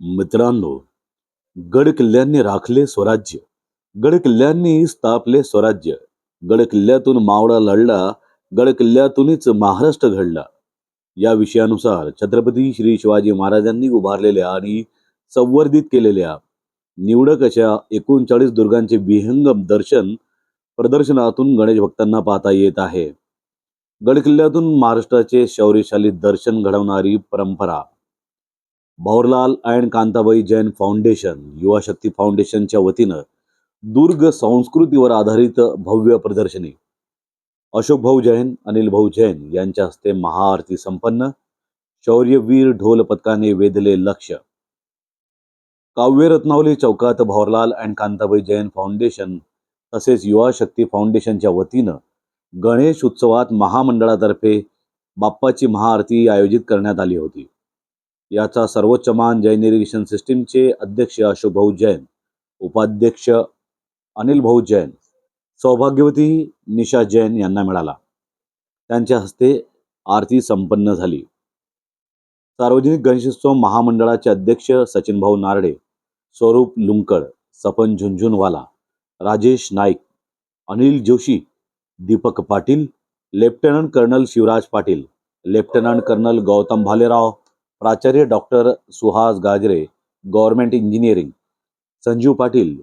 मित्रांनो गडकिल्ल्यांनी राखले स्वराज्य. गडकिल्ल्यांनी स्थापले स्वराज्य. गडकिल्ल्यातून मावळा लढला गडकिल्ल्यातूनच महाराष्ट्र घडला. या विषयानुसार छत्रपती श्री शिवाजी महाराजांनी उभारलेल्या आणि संवर्धित केलेल्या निवडक अशा एकोणचाळीस दुर्गांचे विहंगम दर्शन प्रदर्शनातून गणेश भक्तांना पाहता येत आहे. गडकिल्ल्यातून महाराष्ट्राचे शौर्यशाली दर्शन घडवणारी परंपरा. भावरलाल अँड कांताबाई जैन फाउंडेशन युवा शक्ती फाउंडेशनच्या वतीनं दुर्ग संस्कृतीवर आधारित भव्य प्रदर्शनी. अशोक भाऊ जैन अनिल भाऊ जैन यांच्या हस्ते महाआरती संपन्न. शौर्यवीर ढोल पथकाने वेधले लक्ष. काव्य रत्नावली चौकात भावरलाल अँड कांताबाई जैन फाउंडेशन तसेच युवा शक्ती फाउंडेशनच्या वतीनं गणेश उत्सवात महामंडळातर्फे बाप्पाची महाआरती आयोजित करण्यात आली होती. याचा सर्वोच्च मान जैन इरिगेशन सिस्टीमचे अध्यक्ष अशोक भाऊ जैन उपाध्यक्ष अनिल भाऊ जैन सौभाग्यवती निशा जैन यांना मिळाला. त्यांच्या हस्ते आरती संपन्न झाली. सार्वजनिक गणेशोत्सव महामंडळाचे अध्यक्ष Sachin Bhau Narde Swaroop Lunkad Sapan Jhunjhunwala Rajesh Naik Anil Joshi Deepak Patil lieutenant colonel Shivraj Patil lieutenant colonel Gautam Bhalerao प्राचार्य doctor Suhas Gajre government engineering. Sanjeev Patil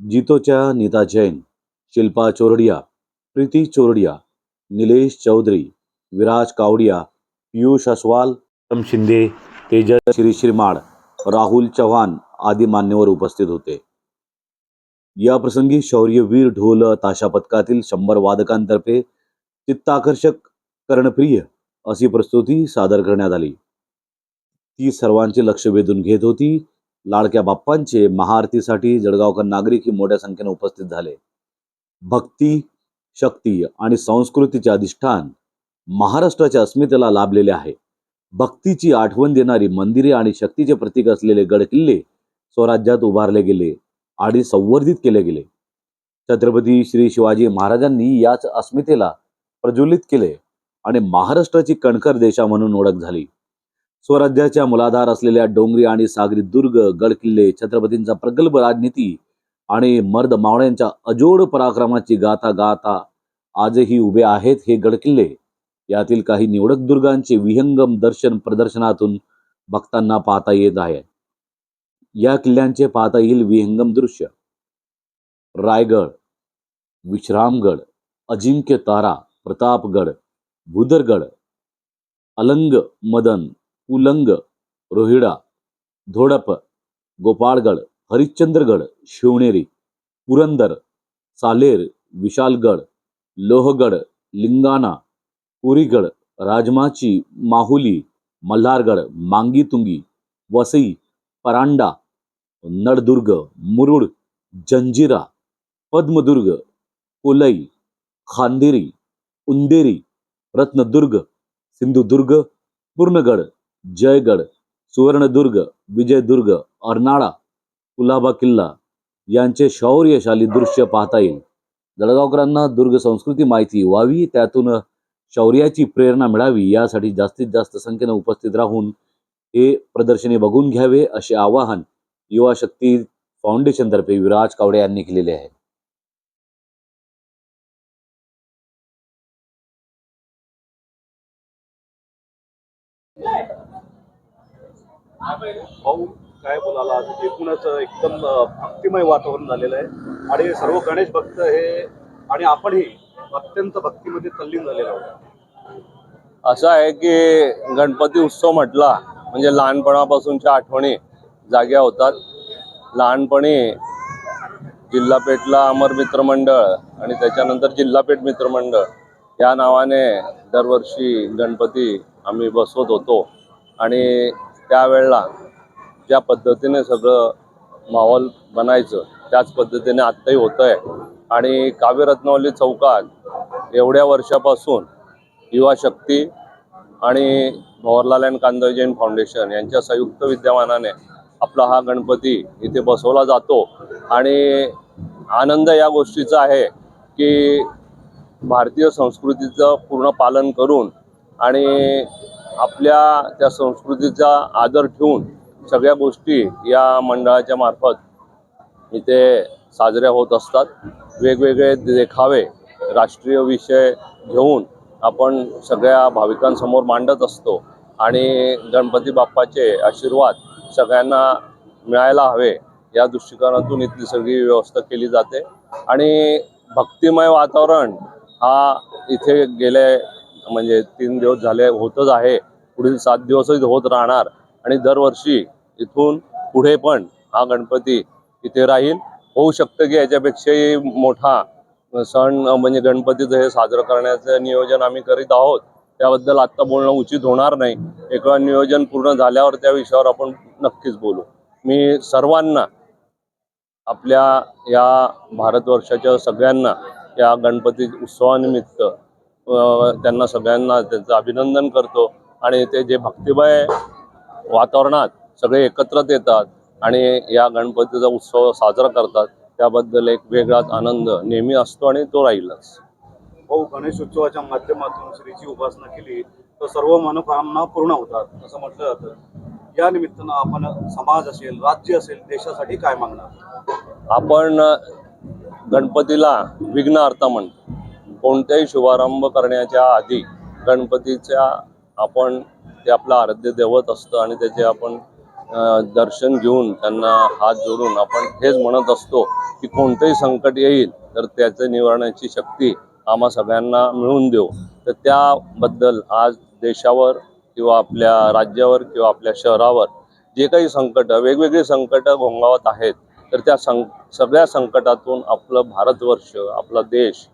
जितोच्या Neeta Jain Shilpa Chordiya Preeti Chordiya Nilesh Chaudhari Viraj Kawadia Piyush Aswal Uttam Shinde Tejas श्रीश्रीमाड Rahul Chavan आदी मान्यवर उपस्थित होते. या प्रसंगी शौर्यवीर ढोल ताशा पथकातील शंभर वादकांतर्फे चित्ताकर्षक कर्णप्रिय अशी प्रस्तुती सादर करण्यात आली. ती सर्वांचे लक्ष वेधून घेत होती. लाडक्या बाप्पांचे महाआरतीसाठी जळगावकर नागरिक ही मोठ्या संख्येने उपस्थित झाले. भक्ती शक्ती आणि संस्कृतीचे अधिष्ठान महाराष्ट्राच्या अस्मितेला लाभलेले आहे. भक्तीची आठवण देणारी मंदिरे आणि शक्तीचे प्रतीक असलेले गडकिल्ले स्वराज्यात उभारले गेले आणि संवर्धित केले गेले. छत्रपती श्री शिवाजी महाराजांनी याच अस्मितेला प्रज्वलित केले आणि महाराष्ट्राची कणखर देशा म्हणून ओळख झाली. स्वराज्याच्या मुलाधार असलेल्या डोंगरी आणि सागरी दुर्ग गडकिल्ले छत्रपतींचा प्रगल्भ राजनीती आणि मर्द मावळ्यांच्या अजोड पराक्रमाची गाथा गाथा आजही उभे आहेत हे गडकिल्ले. यातील काही निवडक दुर्गांचे विहंगम दर्शन प्रदर्शनातून भक्तांना पाहता येत आहे. या किल्ल्यांचे पाहता येईल विहंगम दृश्य. रायगड विश्रामगड अजिंक्य तारा प्रतापगड भुदरगड अलंग मदन उलंग रोहिडा धोडप गोपाळगड हरिश्चंद्रगड शिवनेरी पुरंदर सालेर विशालगड लोहगड लिंगाणा पुरीगड राजमाची माहुली मल्हारगड मांगीतुंगी वसई परांडा नळदुर्ग मुरुड जंजिरा पद्मदुर्ग कोलई खांदेरी उंदेरी रत्नदुर्ग सिंधुदुर्ग पूर्णगड जयगड सुवर्णदुर्ग विजयदुर्ग अर्नाळा कुलाबा किल्ला यांचे शौर्यशाली दृश्य पाहता येईल. जळगावकरांना दुर्ग संस्कृती माहिती व्हावी त्यातून शौर्याची प्रेरणा मिळावी यासाठी जास्तीत जास्त संख्येने उपस्थित राहून हे प्रदर्शनी बघून घ्यावे असे आवाहन युवा शक्ती फाउंडेशनतर्फे विराज कावडे यांनी केलेले आहे. भाऊ काय बोलायला आज? एकूणच एकदम भक्तिमय वातावरण झालेलं आहे. आणि सर्व गणेश भक्त हे आणि आपणही अत्यंत भक्तीमध्ये तल्लीन झालेलो आहोत. असं आहे की गणपती उत्सव म्हटला म्हणजे लहानपणापासूनच्या आठवणी जाग्या होतात. लहानपणी जिल्हा पेठला अमर मित्र मंडळ आणि त्याच्यानंतर जिल्हा पेठ मित्र मंडळ या नावाने दरवर्षी गणपती आम्ही बसवत होतो. आणि त्यावेळेला ज्या पद्धतीने सगळं माहोल बनायचं त्याच पद्धतीने आत्ताही होतं आहे आणि काव्यरत्नावली चौकात एवढ्या वर्षापासून युवा शक्ती आणि भवरलाल अँड कांदा जैन फाउंडेशन यांच्या संयुक्त विद्यमानाने आपला हा गणपती इथे बसवला जातो. आणि आनंद या गोष्टीचा आहे की भारतीय संस्कृतीचं पूर्ण पालन करून आणि आपल्या त्या संस्कृतीचा आदर ठेवून सगळ्या गोष्टी या मंडळाच्या मार्फत इथे साजऱ्या होत असतात. वेगवेगळे देखावे राष्ट्रीय विषय घेऊन आपण सगळ्या भाविकांसमोर मांडत असतो आणि गणपती बाप्पाचे आशीर्वाद सगळ्यांना मिळायला हवे या दृष्टिकोनातून इथली सगळी व्यवस्था केली जाते. आणि भक्तिमय वातावरण हा इथे गेले म्हणजे तीन दिवस झाले होतच आहे. पुढील सात दिवसही होत राहणार. आणि दरवर्षी इथून पुढे पण हा गणपती इथे राहील. होऊ शकतं की याच्यापेक्षाही मोठा सण म्हणजे गणपतीचं हे साजरं करण्याचं नियोजन आम्ही करीत आहोत. त्याबद्दल आत्ता बोलणं उचित होणार नाही. एक नियोजन पूर्ण झाल्यावर त्या विषयावर आपण नक्कीच बोलू. मी सर्वांना आपल्या या भारतवर्षाच्या सगळ्यांना या गणपती उत्सवानिमित्त त्यांना सगळ्यांना त्यांचं अभिनंदन करतो. आणि ते जे भक्तिमय वातावरणात सगळे एकत्रित येतात आणि या गणपतीचा उत्सव साजरा करतात त्याबद्दल एक वेगळाच आनंद नेहमी असतो आणि तो राहीलच. भाऊ गणेश उत्सवाच्या माध्यमातून श्रीची उपासना केली तर सर्व मनोकामना पूर्ण होतात असं म्हटलं जातं. या निमित्तानं आपण समाज असेल राज्य असेल देशासाठी काय मागणार? आपण गणपतीला विघ्नहर्ता म्हणतो. कोणत्याही शुभारंभ करण्याच्या आधी गणपतीच्या आपण ते आपलं आराध्य दैवत असतं आणि त्याचे आपण दर्शन घेऊन त्यांना हात जोडून आपण हेच म्हणत असतो की कोणतंही संकट येईल तर त्याचे निवारण्याची शक्ती आम्हा सगळ्यांना मिळून देऊ. तर त्याबद्दल आज देशावर किंवा आपल्या राज्यावर किंवा आपल्या शहरावर जे काही संकटं वेगवेगळी संकटं घोंगावत आहेत तर त्या सं सगळ्या संकटातून आपलं भारतवर्ष आपला देश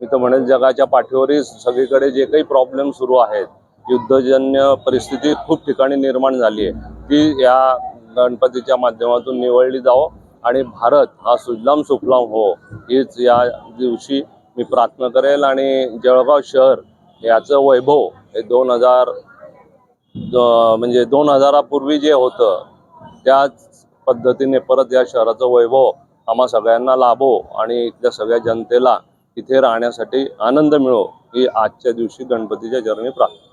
मी तर म्हणेन जगाच्या पाठीवरही सगळीकडे जे काही प्रॉब्लेम सुरू आहेत युद्धजन्य परिस्थिती खूप ठिकाणी निर्माण झाली आहे. ती या गणपतीच्या माध्यमातून निवळली जावं आणि भारत हा सुजलाम सुफलाम हो हीच या दिवशी मी प्रार्थना करेल. आणि जळगाव शहर याचं वैभव हे दोन हजार म्हणजे दोन हजारापूर्वी जे होतं त्याच पद्धतीने परत या शहराचं वैभव आम्हा सगळ्यांना लाभो आणि इथल्या सगळ्या जनतेला इथे राहण्यासाठी आनंद मिळो ही आजच्या दिवशी गणपतीच्या चरणी प्रार्थना.